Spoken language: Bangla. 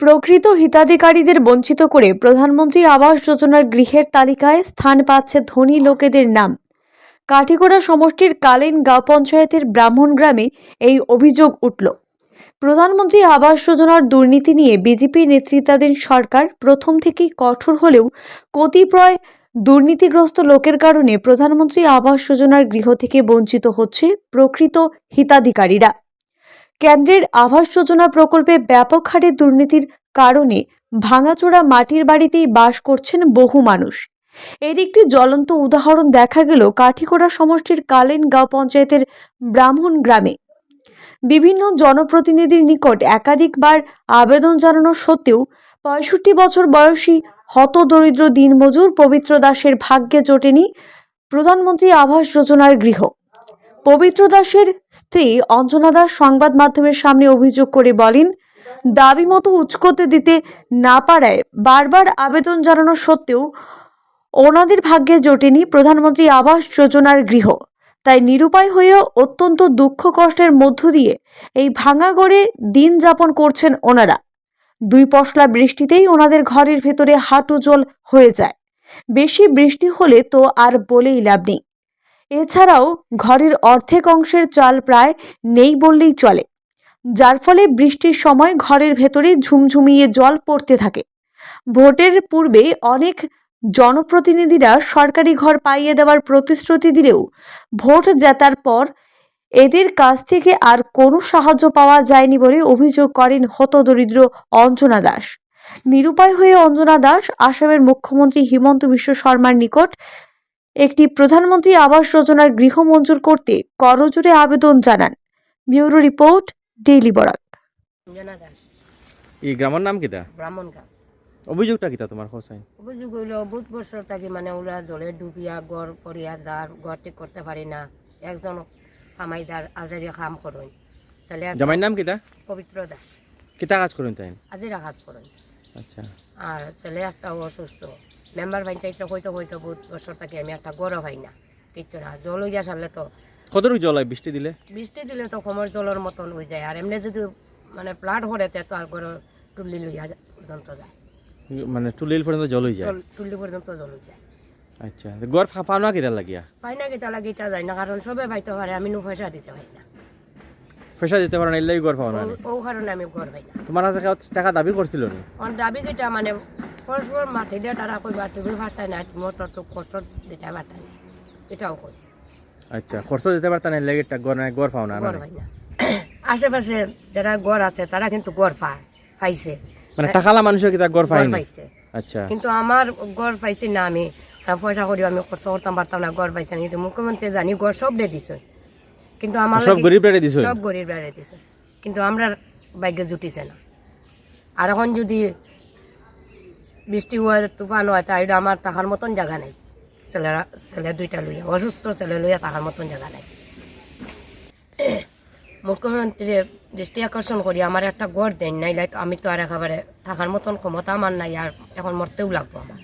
প্রকৃত হিতাধিকারীদের বঞ্চিত করে প্রধানমন্ত্রী আবাস যোজনার গৃহের তালিকায় স্থান পাচ্ছে ধনী লোকেদের নাম। কাঠিগোড়া সমষ্টির কালীন গাঁও পঞ্চায়েতের ব্রাহ্মণ গ্রামে এই অভিযোগ উঠল। প্রধানমন্ত্রী আবাস যোজনার দুর্নীতি নিয়ে বিজেপি নেতৃত্বাধীন সরকার প্রথম থেকেই কঠোর হলেও কতিপয় দুর্নীতিগ্রস্ত লোকের কারণে প্রধানমন্ত্রী আবাস যোজনার গৃহ থেকে বঞ্চিত হচ্ছে প্রকৃত হিতাধিকারীরা। কেন্দ্রের আবাস যোজনা প্রকল্পে ব্যাপক হারে দুর্নীতির কারণে ভাঙাচোরা মাটির বাড়িতেই বাস করছেন বহু মানুষ। এর একটি জ্বলন্ত উদাহরণ দেখা গেল কাঠিকোড়া সমষ্টির কালেন গাঁও পঞ্চায়েতের ব্রাহ্মণ গ্রামে। বিভিন্ন জনপ্রতিনিধির নিকট একাধিকবার আবেদন জানানো সত্ত্বেও পঁয়ষট্টি বছর বয়সী হতদরিদ্র দিনমজুর পবিত্র দাসের ভাগ্যে জোটেনি প্রধানমন্ত্রী আবাস যোজনার গৃহ। পবিত্র দাসের স্ত্রী অঞ্জনা দাস সংবাদ মাধ্যমের সামনে অভিযোগ করে বলেন, দাবি মতো উচকোতে দিতে না পারায় বারবার আবেদন জানানো সত্ত্বেও ওনাদের ভাগ্যে জোটেনি প্রধানমন্ত্রী আবাস যোজনার গৃহ। তাই নিরুপায় হয়েও অত্যন্ত দুঃখ কষ্টের মধ্য দিয়ে এই ভাঙা গড়ে দিন যাপন করছেন ওনারা। দুই পশলা বৃষ্টিতেই ওনাদের ঘরের ভেতরে হাঁটু জল হয়ে যায়। বেশি বৃষ্টি হলে তো আর বলেই লাভ নেই। এছাড়াও ঘরের অর্ধেক অংশের চাল প্রায় নেই বললেই চলে, যার ফলে বৃষ্টির সময় ঘরের ভেতরে ঝুমঝুমিয়ে জল পড়তে থাকে। ভোটের পূর্বে অনেক জনপ্রতিনিধিরা সরকারি ঘর পাইয়ে দেওয়ার প্রতিশ্রুতি দিলেও ভোট জেতার পর এদের কাছ থেকে আর কোনো সাহায্য পাওয়া যায়নি বলে অভিযোগ করেন হতদরিদ্র অঞ্জনা দাস। নিরুপায় হয়ে অঞ্জনা দাস, আসামের মুখ্যমন্ত্রী হিমন্ত বিশ্ব শর্মার নিকট একটি প্রধানমন্ত্রী আবাস যোজনার গৃহ মঞ্জুর করতে করজোরে আবেদন জানান। Bureau report daily Barak. এই গ্রামের নাম কিতা ব্রাহ্মণ গাঁও অভিযোগটা কিতা তোমার হোসাইন? অভিযোগ হইল বহুত বছর থাকি মানে ওরা জলে ডুবিয়া গড় পড়িয়া যার গড় ঠিক করতে পারি না। একজন কামাইদার আজারি কাম করেন। জামাইর নাম কিতা পবিত্র দাস। কিতা কাজ করেন তাই আজিরা কাজ করেন। আচ্ছা। আর ছেলে একটা অসুস্থ। মেম্বার পঞ্চায়েত হইতে হইতে বহুত বছর থাকি আমি একটা গড় হয় না। কিচ্ছু না জল হইয়া সারলে তো কতটুকু জল হয় বৃষ্টি দিলে? বৃষ্টি দিলে তো কমর জলের মতন হয়ে যায়। আর এমনি যদি মানে ফ্লাড হরে তো আর গড় টুল্লি লইয়া পর্যন্ত যায়। মানে টুলিল পর্যন্ত জল হয়ে যায়? টুল্লি পর্যন্ত জল হয়ে যায়। আচ্ছা গড় ফাঁপা না কিতা লাগিয়া? পাই না গেটা লাগে এটা যায় না কারণ সবে পাইতে পারে আমি নো পয়সা দিতে পারি না। পয়সা দিতে পারো না এলাই গড় পাও না ও- কারণে আমি ঘর পাই না। তোমার কাছে টাকা দাবি করছিল নি? অন দাবি গেটা মানে পরস্পর মাটি দিয়ে তারা ভাতাই না মোটর তো কষ্ট দিতে না এটাও কই। আচ্ছা খরচ দিতে পারতা না গড় নাই গড় পাও না আশেপাশে যারা আছে তারা কিন্তু ঘর পায় পাইছে। মানে টাকালা মানুষের কিতা গড় না পাইছে। আচ্ছা। কিন্তু আমার পাইছি না আমি। পয়সা করি আমি খরচ করতাম পারতাম না ঘর পাইছে কিন্তু মুখ্যমন্ত্রী জানি ঘর সব দিয়ে দিছে। কিন্তু আমার সব গরিব রেড়ে দিছো? সব গরিব বেড়ে দিছে। কিন্তু আমরা ভাগ্যে জুটিছে না। আর এখন যদি বৃষ্টি হয় তুফান হয়, তাই আমার তাহার মতন জায়গা নেই। ছেলেরা, ছেলে দুইটা লইয়া, অসুস্থ ছেলে লইয়া তাহার মতন জায়গা নেই। মুখ্যমন্ত্রী দৃষ্টি আকর্ষণ করি, আমার একটা গড় দেন নাই আমি তো আর একেবারে থাকার মতন ক্ষমতা আমার নাই, আর এখন মরতেও লাগবো আমার।